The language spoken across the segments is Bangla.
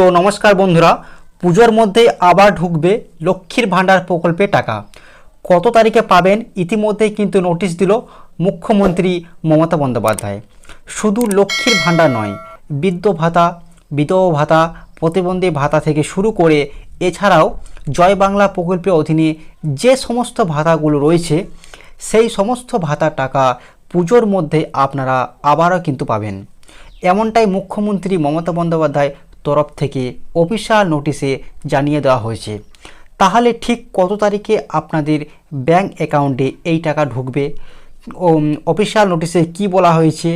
তো নমস্কার বন্ধুরা, পুজোর মধ্যে আবার ঢুকবে লক্ষ্মীর ভাণ্ডার প্রকল্পে টাকা। কত তারিখে পাবেন ইতিমধ্যেই কিন্তু নোটিশ দিল মুখ্যমন্ত্রী মমতা বন্দ্যোপাধ্যায়। শুধু লক্ষ্মীর ভাণ্ডার নয় বৃদ্ধ ভাতা, বিধবা ভাতা, প্রতিবন্ধী ভাতা থেকে শুরু করে এছাড়াও জয় বাংলা প্রকল্পের অধীনে যে সমস্ত ভাতাগুলো রয়েছে, সেই সমস্ত ভাতার টাকা পুজোর মধ্যে আপনারা আবারও কিন্তু পাবেন। এমনটাই মুখ্যমন্ত্রী মমতা বন্দ্যোপাধ্যায় তরফ থেকে অফিসিয়াল নোটিশে জানিয়ে দেওয়া হয়েছে। তাহলে ঠিক কত তারিখে আপনাদের ব্যাংক অ্যাকাউন্টে এই টাকা ঢুকবে? ও অফিসিয়াল নোটিশে কি বলা হয়েছে?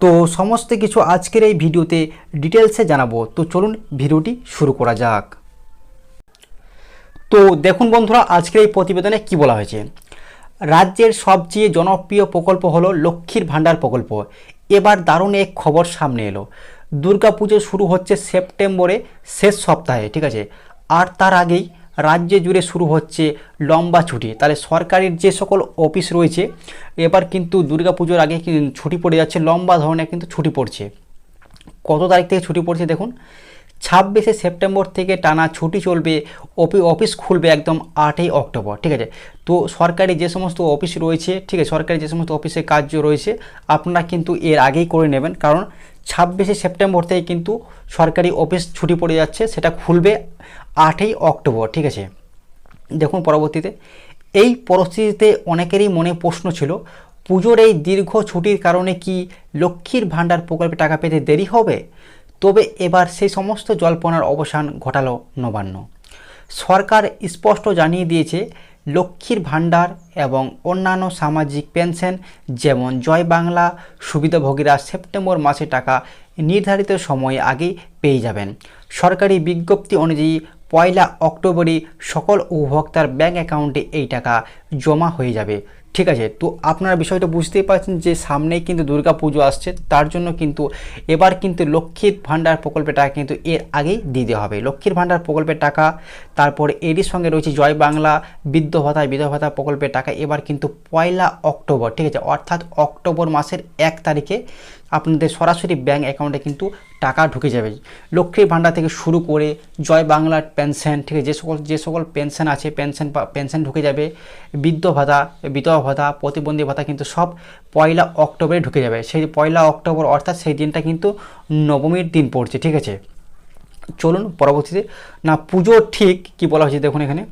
তো সমস্ত কিছু আজকের এই ভিডিওতে ডিটেলসে জানাব। তো চলুন ভিডিওটি শুরু করা যাক। তো দেখুন বন্ধুরা, আজকের এই প্রতিবেদনে কি বলা হয়েছে? রাজ্যের সবচেয়ে জনপ্রিয় প্রকল্প হলো লক্ষ্মীর ভাণ্ডার প্রকল্প। এবার দারুণ এক খবর সামনে এলো। দুর্গাপুজো শুরু হচ্ছে সেপ্টেম্বরে শেষ সপ্তাহে, ঠিক আছে? আর তার আগেই রাজ্যে জুড়ে শুরু হচ্ছে লম্বা ছুটি। তাহলে সরকারের যে সকল অফিস রয়েছে, এবার কিন্তু দুর্গাপুজোর আগে ছুটি পড়ে যাচ্ছে, লম্বা ধরনের কিন্তু ছুটি পড়ছে। কত তারিখ থেকে ছুটি পড়ছে দেখুন? ছাব্বিশে সেপ্টেম্বর থেকে টানা ছুটি চলবে অফি অফিস খুলবে একদম আটই অক্টোবর, ঠিক আছে? তো সরকারি যে সমস্ত অফিস রয়েছে, ঠিক আছে, সরকারি যে সমস্ত অফিসে কাজ রয়েছে, আপনারা কিন্তু এর আগেই করে নেবেন। কারণ ছাব্বিশে সেপ্টেম্বর থেকে কিন্তু সরকারি অফিস ছুটি পড়ে যাচ্ছে, সেটা খুলবে আটই অক্টোবর, ঠিক আছে? দেখুন পরবর্তীতে, এই পরিস্থিতিতে অনেকেরই মনে প্রশ্ন ছিল, পুজোর এই দীর্ঘ ছুটির কারণে কি লক্ষ্মীর ভাণ্ডার প্রকল্পে টাকা পেতে দেরি হবে? তবে এবার সেই সমস্ত জল্পনার অবসান ঘটালো নবান্ন। সরকার স্পষ্ট জানিয়ে দিয়েছে, লক্ষ্মীর ভাণ্ডার এবং অন্যান্য সামাজিক পেনশন যেমন জয় বাংলা, সুবিধাভোগীরা সেপ্টেম্বর মাসে টাকা নির্ধারিত সময়ে আগেই পেয়ে যাবেন। সরকারি বিজ্ঞপ্তি অনুযায়ী পয়লা অক্টোবরই সকল উপভোক্তার ব্যাংক অ্যাকাউন্টে এই টাকা জমা হয়ে যাবে। ঠিক আছে, তো আপনারা বিষয়টা বুঝতেই পারছেন যে সামনেই কিন্তু দুর্গা পুজো আসছে, তার জন্য কিন্তু এবার কিন্তু লক্ষ্মীর ভাণ্ডার প্রকল্পের টাকা কিন্তু এর আগেই দিতে হবে। লক্ষ্মীর ভাণ্ডার প্রকল্পের টাকা, তারপর এরই সঙ্গে রয়েছে জয় বাংলা, বৃদ্ধ ভাতা বিধ ভাতা প্রকল্পের টাকা, এবার কিন্তু পয়লা অক্টোবর, ঠিক আছে, অর্থাৎ অক্টোবর মাসের এক তারিখে আপনাদের সরাসরি ব্যাঙ্ক অ্যাকাউন্টে কিন্তু টাকা ঢুকে যাবে। লক্ষ্মীর ভাণ্ডার থেকে শুরু করে জয় বাংলার পেনশন ঠিক আছে, যে সকল যে সকল পেনশন আছে পেনশন পেনশন ঢুকে যাবে, বৃদ্ধ ভাতা, বিধবা ভাতা, প্রতিবন্ধী ভাতা কিন্তু সব পয়লা অক্টোবরে ঢুকে যাবে। সেই পয়লা অক্টোবর অর্থাৎ সেই দিনটা কিন্তু নবমীর দিন পড়ছে, ঠিক আছে। চলুন পরবর্তীতে, না পুজো ঠিক কি বলা হয়েছে দেখুন এখানে।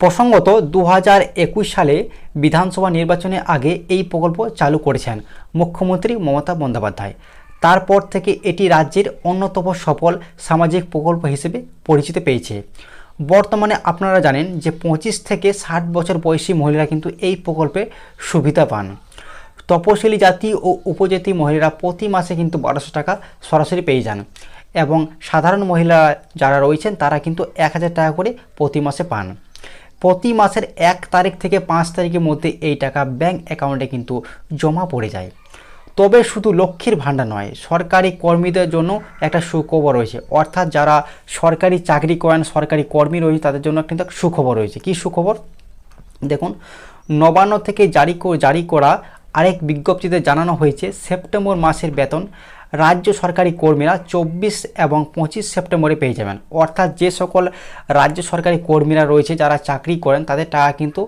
প্রসঙ্গত দু হাজার একুশ সালে বিধানসভা নির্বাচনের আগে এই প্রকল্প চালু করেছেন মুখ্যমন্ত্রী মমতা বন্দ্যোপাধ্যায়। তারপর থেকে এটি রাজ্যের অন্যতম সফল সামাজিক প্রকল্প হিসেবে পরিচিতি পেয়েছে। বর্তমানে আপনারা জানেন যে পঁচিশ থেকে ষাট বছর বয়সী মহিলারা কিন্তু এই প্রকল্পে সুবিধা পান। তপশিলি জাতি ও উপজাতি মহিলারা প্রতি মাসে কিন্তু বারোশো টাকা সরাসরি পেয়ে যান এবং সাধারণ মহিলা যারা রয়েছেন তারা কিন্তু এক হাজার টাকা করে প্রতি মাসে পান। প্রতি মাসের এক তারিখ থেকে পাঁচ তারিখের মধ্যে এই টাকা ব্যাংক অ্যাকাউন্টে কিন্তু জমা পড়ে যায়। তবে শুধু লক্ষ্মীর ভাণ্ডার নয়, সরকারি কর্মীদের জন্য একটা সুখবর রয়েছে। অর্থাৎ যারা সরকারি চাকরি করেন, সরকারি কর্মী রয়েছে, তাদের জন্য কিন্তু সুখবর রয়েছে। কী সুখবর? দেখুন, নবান্ন থেকে জারি জারি করা আরেক বিজ্ঞপ্তিতে জানানো হয়েছে, সেপ্টেম্বর মাসের বেতন রাজ্য সরকারি কর্মীরা চব্বিশ এবং পঁচিশ সেপ্টেম্বরে পেয়ে যাবেন। অর্থাৎ যে সকল রাজ্য সরকারি কর্মীরা রয়েছে, যারা চাকরি করেন, তাদের টাকা কিন্তু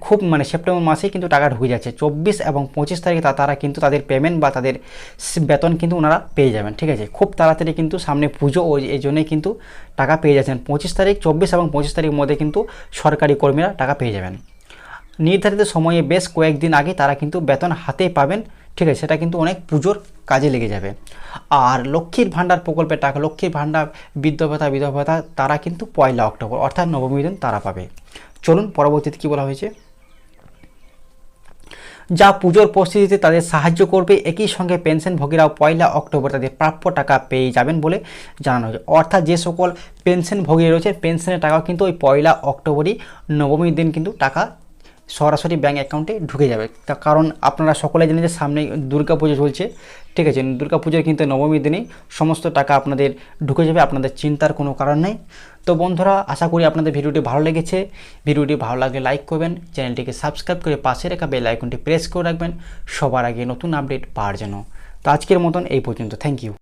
খুব মানে সেপ্টেম্বর মাসেই কিন্তু টাকা ঢুকে যাচ্ছে। চব্বিশ এবং পঁচিশ তারিখে তারা কিন্তু তাদের পেমেন্ট বা তাদের বেতন কিন্তু ওনারা পেয়ে যাবেন, ঠিক আছে? খুব তাড়াতাড়ি কিন্তু সামনে পুজো ওই এই জন্যই কিন্তু টাকা পেয়ে যাচ্ছেন। পঁচিশ তারিখ, চব্বিশ এবং পঁচিশ তারিখের মধ্যে কিন্তু সরকারি কর্মীরা টাকা পেয়ে যাবেন। নির্ধারিত সময়ে বেশ কয়েকদিন আগে তারা কিন্তু বেতন হাতে পাবেন। ঠিক আছে সেটা কিন্তু অনেক পুজোর কাজে লেগে যাবে। আর লক্ষ্মীর ভাণ্ডার প্রকল্পের টাকা, লক্ষ্মীর ভাণ্ডার বিধবা ভাতা তারা কিন্তু পয়লা অক্টোবর, অর্থাৎ নবমী দিন তারা পাবে। চলুন পরবর্তীতে কী বলা হয়েছে? যা পুজোর পরিস্থিতিতে তাদের সাহায্য করবে, একই সঙ্গে পেনশনভোগীরাও পয়লা অক্টোবর তাদের প্রাপ্য টাকা পেয়ে যাবেন বলে জানানো হয়েছে। অর্থাৎ যে সকল পেনশনভোগী রয়েছে, পেনশনের টাকাও কিন্তু ওই পয়লা অক্টোবরই নবমীর দিন কিন্তু টাকা সরাসরি ব্যাঙ্ক অ্যাকাউন্টে ঢুকে যাবে। তা কারণ আপনারা সকলে জানেন যে সামনে দুর্গা পুজো চলছে, ঠিক আছে? পুজোর কিন্তু নবমীর দিনেই সমস্ত টাকা আপনাদের ঢুকে যাবে, আপনাদের চিন্তার কোনো কারণ নেই। তো বন্ধুরা, আশা করি আপনাদের ভিডিওটি ভালো লেগেছে। ভিডিওটি ভালো লাগলে লাইক করবেন, চ্যানেলটিকে সাবস্ক্রাইব করে পাশে রেখা বেল আইকনটি প্রেস করে রাখবেন। সবার আগে নতুন আপডেট পাওয়ার জন্য। তো আজকের মতন এই পর্যন্ত। Thank you